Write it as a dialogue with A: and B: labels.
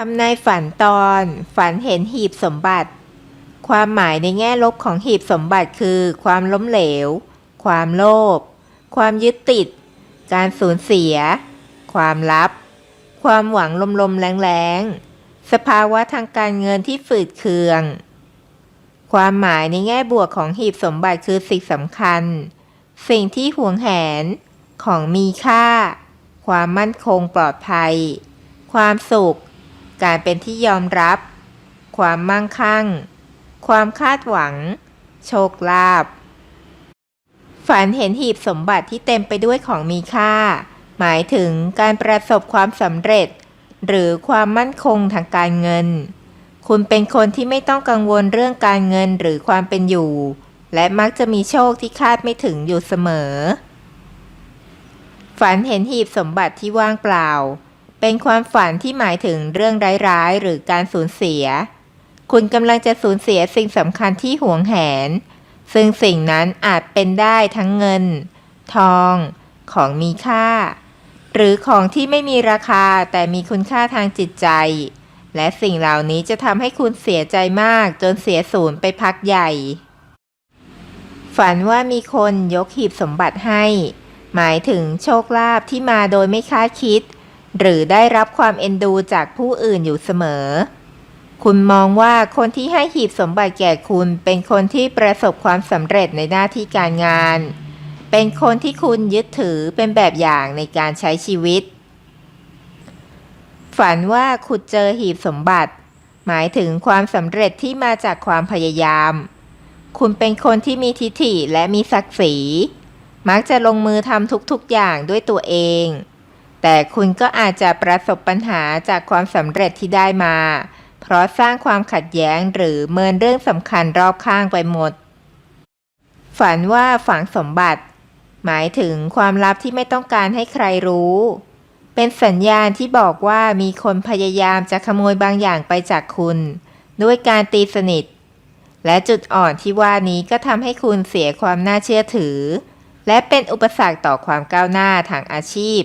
A: ทำนายฝันตอนฝันเห็นหีบสมบัติ ความหมายในแง่ลบของหีบสมบัติคือ ความล้มเหลว ความโลภความยึดติด การสูญเสีย ความลับ ความหวังลมๆแรงๆ สภาวะทางการเงินที่ฝืดเคือง ความหมายในแง่บวกของหีบสมบัติคือสิ่งสำคัญ สิ่งที่หวงแหน ของมีค่า ความมั่นคงปลอดภัย ความสุข การเป็นที่ยอมรับ ความมั่งคั่ง ความคาดหวัง โชคลาภฝันเห็นหีบสมบัติที่เต็มไปด้วยของมีค่า หมายถึงการประสบความสำเร็จ หรือความมั่นคงทางการเงิน คุณเป็นคนที่ไม่ต้องกังวลเรื่องการเงินหรือความเป็นอยู่ และมักจะมีโชคที่คาดไม่ถึงอยู่เสมอ ฝันเห็นหีบสมบัติที่ว่างเปล่า เป็นความฝันที่หมายถึงเรื่องร้ายๆ หรือการสูญเสีย คุณกำลังจะสูญเสียสิ่งสำคัญที่หวงแหน ซึ่งสิ่งนั้นอาจเป็นได้ทั้งเงิน ทอง ของมีค่า หรือของที่ไม่มีราคาแต่มีคุณค่าทางจิตใจ และสิ่งเหล่านี้จะทำให้คุณเสียใจมากจนเสียศูนย์ไปพักใหญ่ ฝันว่ามีคนยกหีบสมบัติให้ หมายถึงโชคลาภที่มาโดยไม่คาดคิด หรือได้รับความเอ็นดูจากผู้อื่นอยู่เสมอ คุณมองว่าคนที่ให้หีบสมบัติแก่คุณเป็นคนที่ประสบความสำเร็จในหน้าที่การงาน เป็นคนที่คุณยึดถือเป็นแบบอย่างในการใช้ชีวิต ฝันว่าขุดเจอหีบสมบัติ หมายถึงความสำเร็จที่มาจากความพยายาม คุณเป็นคนที่มีทิฐิและมีศักดิ์ศรี มักจะลงมือทำทุกๆอย่างด้วยตัวเอง แต่คุณก็อาจจะประสบปัญหาจากความสำเร็จที่ได้มา เพราะสร้างความขัดแย้งหรือเมินเรื่องสำคัญรอบข้างไปหมด ฝันว่าฝังสมบัติ หมายถึงความลับที่ไม่ต้องการให้ใครรู้ เป็นสัญญาณที่บอกว่ามีคนพยายามจะขโมยบางอย่างไปจากคุณ ด้วยการตีสนิท และจุดอ่อนที่ว่านี้ก็ทำให้คุณเสียความน่าเชื่อถือ และเป็นอุปสรรคต่อความก้าวหน้าทางอาชีพ